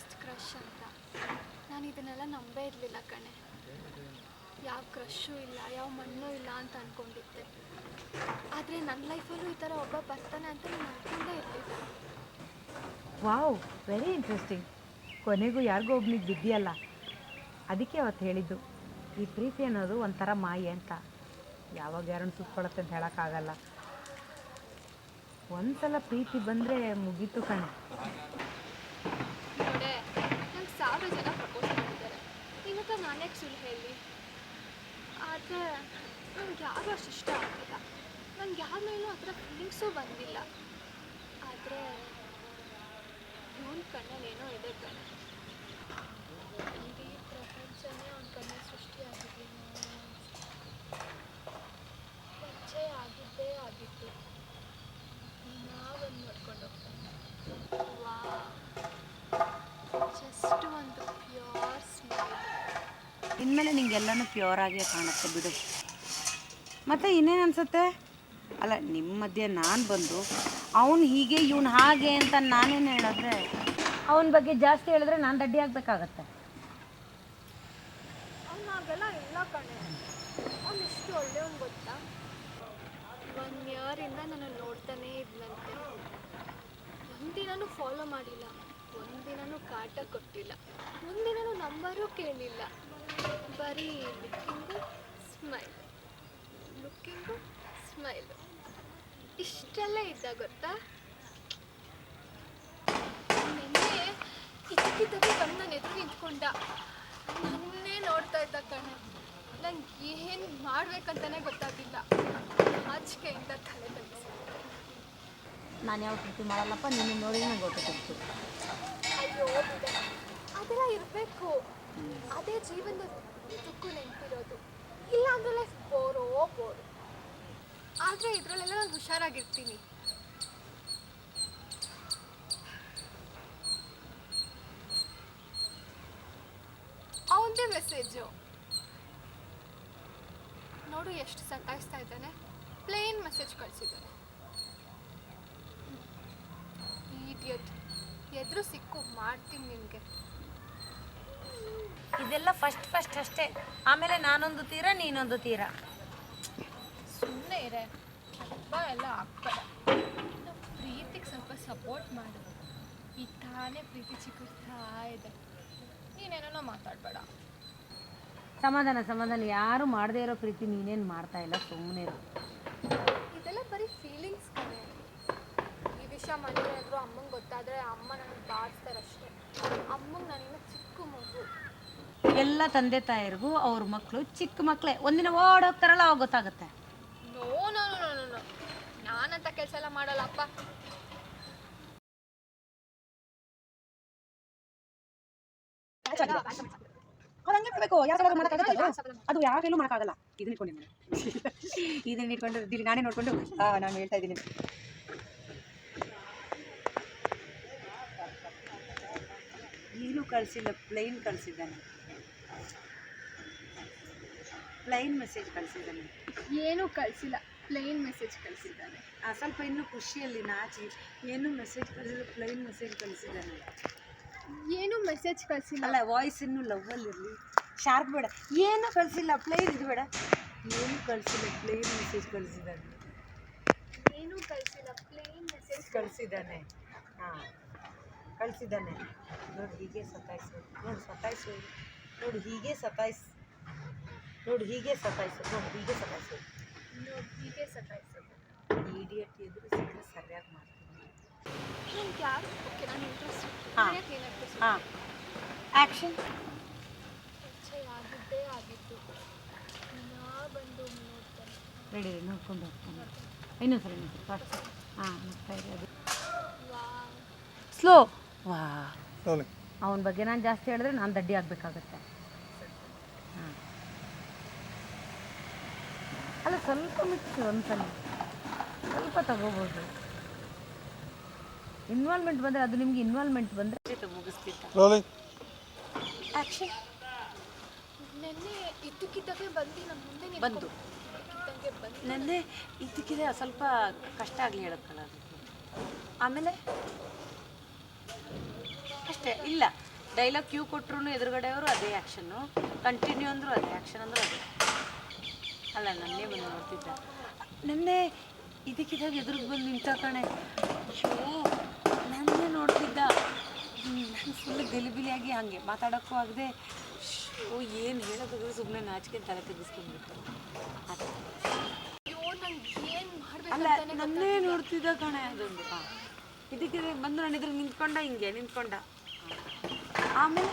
First crush ಅಂತ. ನಾನು ಇದನ್ನೆಲ್ಲ ನಂಬೇ ಇರಲಿಲ್ಲ ಕಣೆ. ಯಾವ ಕ್ರಶ್ಶು ಇಲ್ಲ, ಯಾವ ಮಣ್ಣು ಇಲ್ಲ ಅಂತ ಅಂದ್ಕೊಂಡಿದ್ದೆ ಆದರೆ ನನ್ನ ಲೈಫಲ್ಲೂ ಈ ಥರ ಒಬ್ಬ ಬರ್ತಾನೆ ಅಂತ ನಾನು ಅನ್ಕೊಂಡೇ ಇರಲಿಲ್ಲ. ವಾವ್ ವೆರಿ ಇಂಟ್ರೆಸ್ಟಿಂಗ್ ಕೊನೆಗೂ ಯಾರಿಗೋ ಒಬ್ನಿಗೆ ಬಿದ್ದಿಯಲ್ಲ. ಅದಕ್ಕೆ ಅವತ್ತು ಹೇಳಿದ್ದು. ಈ ಪ್ರೀತಿ ಅನ್ನೋದು ಒಂಥರ ಮಾಯೆ ಅಂತ. ಯಾವಾಗ ಯಾರನ್ನು ಸುತ್ಕೊಳತ್ತೆ ಅಂತ ಹೇಳೋಕ್ಕಾಗಲ್ಲ. ಒಂದ್ಸಲ ಪ್ರೀತಿ ಬಂದರೆ ಮುಗೀತು ಕಣೆ. ಹತ್ರ ಸುಳ್ಳು ಹೇಳಿ ಆದರೆ ನನಗೆ ಯಾರು ಅಷ್ಟು ಇಷ್ಟ ಆಗಿಲ್ಲ ನನಗೆ ಯಾರ ಮೇಲೂ ಆ ಥರ ಫೀಲಿಂಗ್ಸೂ ಬಂದಿಲ್ಲ ಆದರೆ ಇವನ್ ಕಣ್ಣಲ್ಲೇನೋ ಇದೆ ಕಣೆ ಇಡೀ ಪ್ರಪಂಚನೇ ಅವನ ಕಣ್ಣಲ್ಲಿ ಸೃಷ್ಟಿಯಾಗಿದ್ದೀನೋ ಪರಿಚಯ ಆಗಿದ್ದೇ ಆಗಿತ್ತು ನಾವೊಂದು ನೋಡ್ಕೊಂಡು ಹೋಗ್ತಾನೆ ವಾ ಜಸ್ಟ್ ಒಂದು ಪ್ಯೂರ್ ಸ್ಮೈಲ್ ಇನ್ಮೇಲೆ ನಿಂಗೆಲ್ಲನೂ ಪ್ಯೂರ್ ಆಗೇ ಕಾಣುತ್ತೆ ಬಿಡು. ಮತ್ತೆ ಇನ್ನೇನು ಅನ್ಸುತ್ತೆ? ಅಲ್ಲ ನಿಮ್ಮ ಮಧ್ಯೆ ನಾನು ಬಂದು ಅವನು ಹೀಗೆ ಇವನು ಹಾಗೆ ಅಂತ ನಾನೇನು ಹೇಳಿದ್ರೆ? ಅವನ ಬಗ್ಗೆ ಜಾಸ್ತಿ ಹೇಳಿದ್ರೆ ನಾನು ದಡ್ಡಿ ಆಗಬೇಕಾಗತ್ತೆ. ನಾನು ನೋಡ್ತಾನೇ ಇದ್ನಂತೆ. ಫಾಲೋ ಮಾಡಿಲ್ಲ. ಒಂದಿನೂ ಕಾಟ ಕೊಟ್ಟಿಲ್ಲ. ಒಂದಿನೂ ನಂಬರೂ ಕೇಳಿಲ್ಲ. ಬರೀ ಲುಕ್ಕಿಂಗು ಸ್ಮೈಲ್ ಲುಕ್ಕಿಂಗು ಸ್ಮೈಲು ಇಷ್ಟೆಲ್ಲ ಇದ್ದ ಗೊತ್ತಾ? ನಿನ್ನೆ ಇದ್ದಕ್ಕಿದ್ದಕ್ಕೆ ಬಂದು ನಾನು ಎದುರು ನಿಂತ್ಕೊಂಡ. ನನ್ನೇ ನೋಡ್ತಾ ಇದ್ದ ಕಣೆ. ನಂಗೆ ಏನು ಮಾಡ್ಬೇಕಂತಾನೆ ಗೊತ್ತಾಗಿಲ್ಲ ಆಚಿಕೆಯಿಂದ ತಲೆ ತಗ್ಗಿಸ್ಬಿಟ್ಟೆ ನಾನು ಯಾವ ಪ್ರತಿ ಮಾಡಲ್ಲಪ್ಪ, ನಿನ್ನ ನೋಡಿ ನಂಗೆ ಅಯ್ಯೋ ಬಿಡೆ ಅದೆಲ್ಲ ಇರಬೇಕು ಅದೇ ಜೀವನದ ದುಃಖ ನೆನಪಿರೋದು. ಇಲ್ಲ ಅಂದ್ರೆ ಲೈಫ್ ಬೋರೋ ಬೋರು ಆದರೆ ಇದರಲ್ಲೆಲ್ಲ ನಾನು ಹುಷಾರಾಗಿರ್ತೀನಿ. ಅವನದೇ ಮೆಸೇಜು ನೋಡು ಎಷ್ಟು ಸತಾಯಿಸ್ತಾ ಇದ್ದಾನೆ. Plane message ಕಳಿಸಿದ್ದಾನೆ. ಈಡಿಯಟ್ ಎದುರು ಸಿಕ್ಕು, ಮಾಡ್ತೀನಿ ನಿನಗೆ. ಇದೆಲ್ಲ ಫಸ್ಟ್ ಫಸ್ಟ್ ಅಷ್ಟೇ. ಆಮೇಲೆ ನಾನೊಂದು ತೀರ ನೀನೊಂದು ತೀರ. ಸುಮ್ಮನೆ ಇರೆ. ಹಬ್ಬ ಎಲ್ಲ ಆಗ್ತದ. ಪ್ರೀತಿಗೆ ಸ್ವಲ್ಪ ಸಪೋರ್ಟ್ ಮಾಡು. ಈ ತಾನೇ ಪ್ರೀತಿ ಚಿಕ್ಕಾ ಇದೆ ನೀನೇನೋ ಮಾತಾಡಬೇಡ. ಸಮಾಧಾನ ಸಮಾಧಾನ. ಯಾರು ಮಾಡದೇ ಇರೋ ಪ್ರೀತಿ ನೀನೇನು ಮಾಡ್ತಾ ಇಲ್ಲ? ಸುಮ್ಮನೆ ಇರೋ. ಇದೆಲ್ಲ ಬರೀ ಫೀಲಿಂಗ್ಸ್ ಕಣೆ ವಿಷಯ ಮನೇಲಿ ಏನಾದರೂ ಅಮ್ಮಂಗೆ ಗೊತ್ತಾದರೆ ಅಮ್ಮ ನನಗೆ ಬಾರಿಸ್ತಾರಷ್ಟೇ ಅಮ್ಮಂಗೆ ನಾನಿನ್ನು ಚಿಕ್ಕ ಮಗು. ಎಲ್ಲ ತಂದೆ ತಾಯರಿಗೂ ಅವ್ರ ಮಕ್ಕಳು ಚಿಕ್ಕ ಮಕ್ಕಳೇ ಒಂದಿನ ಓಡೋಗ್ತಾರಲ್ಲ ಅವಾಗ ಗೊತ್ತಾಗುತ್ತೆ. No no no no no ನಾನಂತ ಕೆಲಸ ಎಲ್ಲ ಮಾಡಲ್ಲ ಅಪ್ಪ ಹಂಗೆ ಮಾಡಬೇಕು ಯಾರು ಅದು ಯಾವಾಗಲೂ ಮಾಡೋಕ್ಕಾಗಲ್ಲ ಇದನ್ನ ಇಟ್ಕೊಂಡಿದ್ದೀನಿ ಇದನ್ನ ಇಟ್ಕೊಂಡು ಇಲ್ಲಿ ನಾನೇ ನೋಡ್ಕೊಂಡು ನಾನು ಹೇಳ್ತಾ ಇದ್ದೀನಿ. ಏನು ಕಳಿಸಿಲ್ಲ ಪ್ಲೈನ್ ಕಳಿಸಿದ್ದಾನೆ. ಪ್ಲೈನ್ ಮೆಸೇಜ್ ಕಳಿಸಿದ್ದಾನೆ. ಏನೂ ಕಳಿಸಿಲ್ಲ ಪ್ಲೈನ್ ಮೆಸೇಜ್ ಕಳಿಸಿದ್ದಾನೆ. ಆ, ಸ್ವಲ್ಪ ಇನ್ನೂ ಖುಷಿಯಲ್ಲಿ ನಾಚಿ ಏನು ಮೆಸೇಜ್ ಕಳಿಸಿಲ್ಲ ಪ್ಲೈನ್ ಮೆಸೇಜ್ ಕಳಿಸಿದ್ದಾನೆ. ಏನೂ ಮೆಸೇಜ್ ಕಳಿಸಿಲ್ಲ. ಅಲ್ಲ ವಾಯ್ಸ್ ಇನ್ನೂ ಲವ್ವಲ್ಲಿರಲಿ ಶಾರ್ಪ್ ಬೇಡ. ಏನು ಕಳಿಸಿಲ್ಲ ಪ್ಲೈನ್ ಇದು ಬೇಡ. ಏನು ಕಳಿಸಿಲ್ಲ ಪ್ಲೈನ್ ಮೆಸೇಜ್ ಕಳಿಸಿದ್ದಾನೆ. ಏನೂ ಕಳಿಸಿಲ್ಲ ಪ್ಲೇನ್ ಮೆಸೇಜ್ ಕಳಿಸಿದ್ದಾನೆ. ಹಾಂ. ಕಳಿಸಿದ್ದಾನೆ. ನೋಡಿ ಹೀಗೆ ಸತಾಯಿಸು. ನೋಡಿ ಸತಾಯಿಸು. ನೋಡಿ ಹೀಗೆ ಸತಾಯಿಸು. ನೋಡಿ ಹೀಗೆ ಸತಾಯಿಸು. ನೋಡಿ ಹೀಗೆ ಸತಾಯಿಸು. ನೋಡಿ ಹೀಗೆ ಸತಾಯಿಸು. ಇಡಿಯಟ್ ಎದುರು ಸಿಕ್ಕರೆ ಸರಿಯಾಗಿ ಮಾಡ್ತೀನಿ. ಹಾ. ಆ್ಯಕ್ಷನ್ ಆಗಿದ್ದೇ ಆಗಿತ್ತು ಬಂದು ರೆಡಿ ನೋಡ್ಕೊಂಡು ಹೋಗ್ತಾನೆ. ಇನ್ನೊಂದು ಸರಿ ಇನ್ನೊಂದು ಹಾಂ ನೋಡ್ತಾ ಸ್ಲೋ ವಾ. ಅವನ ಬಗ್ಗೆ ನಾನು ಜಾಸ್ತಿ ಹೇಳಿದ್ರೆ ನಾನು ದಡ್ಡಿ ಆಗಬೇಕಾಗತ್ತೆ. ಹಾಂ. ಅಲ್ಲ ಸ್ವಲ್ಪ ಮಿಕ್ಸ್ ಒಂದ್ಸಲ. ಸ್ವಲ್ಪ ತಗೋಬೋದು. ಇನ್ವಾಲ್ವ್ಮೆಂಟ್ ಬಂದರೆ ಅದು ನಿಮ್ಗೆ ಇನ್ವಾಲ್ವ್ಮೆಂಟ್ ಬಂದರೆ ಮುಗಿಸ್ತಿದ್ದ ಆ್ಯಕ್ಷನ್ ನೆನ್ನೆ ಇದ್ದಕ್ಕಿದ್ದಾಗೆ ಬಂದು ನಮ್ಮ ಮುಂದೆ ಬಂದು. ನೆನ್ನೆ ಇದ್ದಕ್ಕಿದೆ ಸ್ವಲ್ಪ ಕಷ್ಟ ಆಗಲಿ ಹೇಳಕ್ಕಲ್ಲ ಆಮೇಲೆ? ಅಷ್ಟೇ ಇಲ್ಲ. ಡೈಲಾಗ್ ಕ್ಯೂ ಕೊಟ್ರು ಎದುರುಗಡೆಯವರು ಅದೇ ಆ್ಯಕ್ಷನ್ನು ಕಂಟಿನ್ಯೂ ಅಂದರು ಅದೇ ಆ್ಯಕ್ಷನ್ ಅಂದರು ಅದೇ. ಅಲ್ಲ ನನ್ನೇ ಬಂದು ನೋಡ್ತಿದ್ದ. ನನ್ನೇ ಇದಕ್ಕಿದಾಗ ಎದುರಿಗೆ ಬಂದು ನಿಂತ ಕಣೆ. ಅಯ್ಯೋ ನನ್ನೇ ನೋಡ್ತಿದ್ದ. ನಾನು ಫುಲ್ ಗಲಿಬಿಲಿಯಾಗಿ ಹಾಗೆ ಮಾತಾಡೋಕ್ಕೂ ಆಗದೆ. ಓ ಏನು ಹೇಳೋದಾದ್ರೂ ಸುಮ್ಮನೆ ನಾಚಿಕೆ ತಲೆ ತೆಗಿಸ್ಕೊಂಡ್ಬಿಟ್ಟು ಆ ಅಯ್ಯೋ ನಂಗೆ ಏನು ಮಾಡ್ಬೇಕು ಅಲ್ಲ ನನ್ನೇ ನೋಡ್ತಿದ್ದ ಕಣೆ. ಅದೊಂದು ಹಾಂ ಇದಕ್ಕೆ ಬಂದು ನಾನು ಇದ್ರಿಗೆ ನಿಂತ್ಕೊಂಡ ಹಿಂಗೆ ನಿಂತ್ಕೊಂಡ. ಆಮೇಲೆ